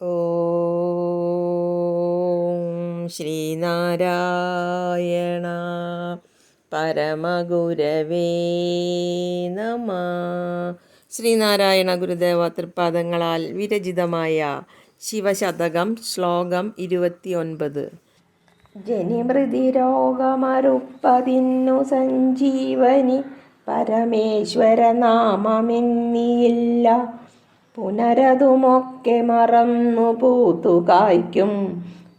ഓം ശ്രീനാരായണ പരമഗുരവേ നമ. ശ്രീനാരായണ ഗുരുദേവ തൃപാദങ്ങളാൽ വിരചിതമായ ശിവശതകം ശ്ലോകം ഇരുപത്തിയൊൻപത്. ജനിമൃതി രോഗമറുപ്പതിന്നു സഞ്ജീവനി പരമേശ്വര നാമമെന്നിയില്ല പുനരതുമൊക്കെ മറന്നു പൂത്തു കായ്ക്കും.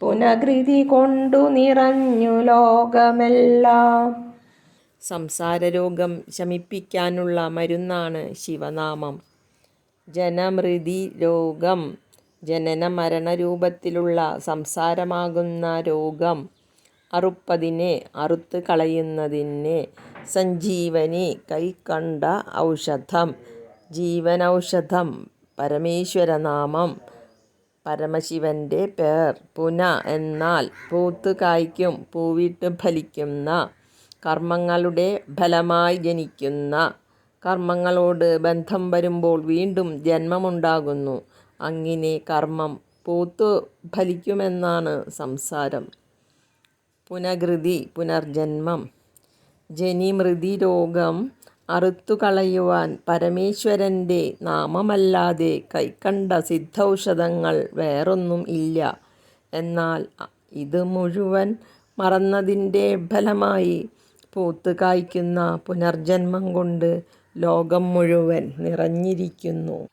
പുനകൃതി കൊണ്ടു നിറഞ്ഞു ലോകമെല്ലാം. സംസാരരോഗം ശമിപ്പിക്കാനുള്ള മരുന്നാണ് ശിവനാമം. ജനമൃതി രോഗം ജനന മരണ രൂപത്തിലുള്ള സംസാരമാകുന്ന രോഗം അറുപ്പതിനെ അറുത്ത് കളയുന്നതിന് സഞ്ജീവനി കൈക്കണ്ട ഔഷധം ജീവനൗഷധം പരമേശ്വരനാമം. പരമശിവന്റെ പേർ പുന എന്നാൽ പൂത്ത് കായ്ക്കും പൂവിട്ട് ഫലിക്കുന്ന കർമ്മങ്ങളുടെ ഫലമായി ജനിക്കുന്ന കർമ്മങ്ങളോട് ബന്ധം വരുമ്പോൾ വീണ്ടും ജന്മമുണ്ടാകുന്നു. അങ്ങനെ കർമ്മം പൂത്തു ഫലിക്കുമെന്നാണ് സംസാരം. പുനകൃതി പുനർജന്മം. ജനിമൃതി രോഗം അറുത്തുകളയുവാൻ പരമേശ്വരന്റെ നാമമല്ലാതെ കൈക്കണ്ട സിദ്ധൌഷധങ്ങൾ വേറൊന്നും ഇല്ല. എന്നാൽ ഇത് മുഴുവൻ മറന്നതിന്റെ ഫലമായി പൂത്ത് കായ്ക്കുന്ന പുനർജന്മം കൊണ്ട് ലോകം മുഴുവൻ നിറഞ്ഞിരിക്കുന്നു.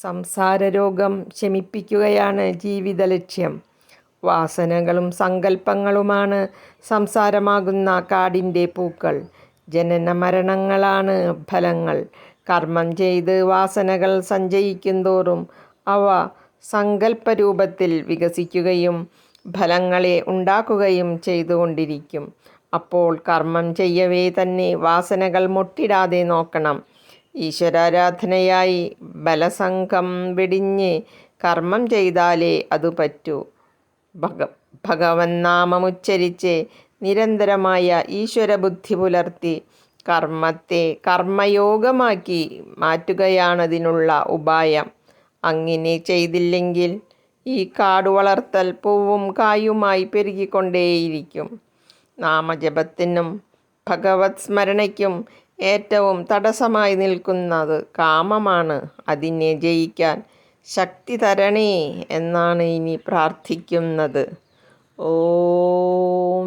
സംസാരരോഗം ശമിപ്പിക്കുകയാണ് ജീവിത ലക്ഷ്യം. വാസനകളും സങ്കല്പങ്ങളുമാണ് സംസാരമാകുന്ന കാടിന്റെ പൂക്കൾ. ജനന മരണങ്ങളാണ് ഫലങ്ങൾ. കർമ്മം ചെയ്ത് വാസനകൾ സഞ്ചയിക്കുന്തോറും അവ സങ്കല്പരൂപത്തിൽ വികസിക്കുകയും ഫലങ്ങളെ ഉണ്ടാക്കുകയും ചെയ്തുകൊണ്ടിരിക്കും. അപ്പോൾ കർമ്മം ചെയ്യവേ തന്നെ വാസനകൾ മുട്ടിടാതെ നോക്കണം. ഈശ്വരാരാധനയായി ബലസംഘം വെടിഞ്ഞ് കർമ്മം ചെയ്താലേ അത് പറ്റൂ. ഭഗ ഭഗവൻ നാമമുച്ചരിച്ച് നിരന്തരമായ ഈശ്വരബുദ്ധി പുലർത്തി കർമ്മത്തെ കർമ്മയോഗമാക്കി മാറ്റുകയാണതിനുള്ള ഉപായം. അങ്ങനെ ചെയ്തില്ലെങ്കിൽ ഈ കാട് വളർത്തൽ പൂവും കായുമായി പെരുകിക്കൊണ്ടേയിരിക്കും. നാമജപത്തിനും ഭഗവത് സ്മരണയ്ക്കും ഏറ്റവും തടസ്സമായി നിൽക്കുന്നത് കാമമാണ്. അതിനെ ജയിക്കാൻ ശക്തി തരണേ എന്നാണ് ഇനി പ്രാർത്ഥിക്കുന്നത്. ഓം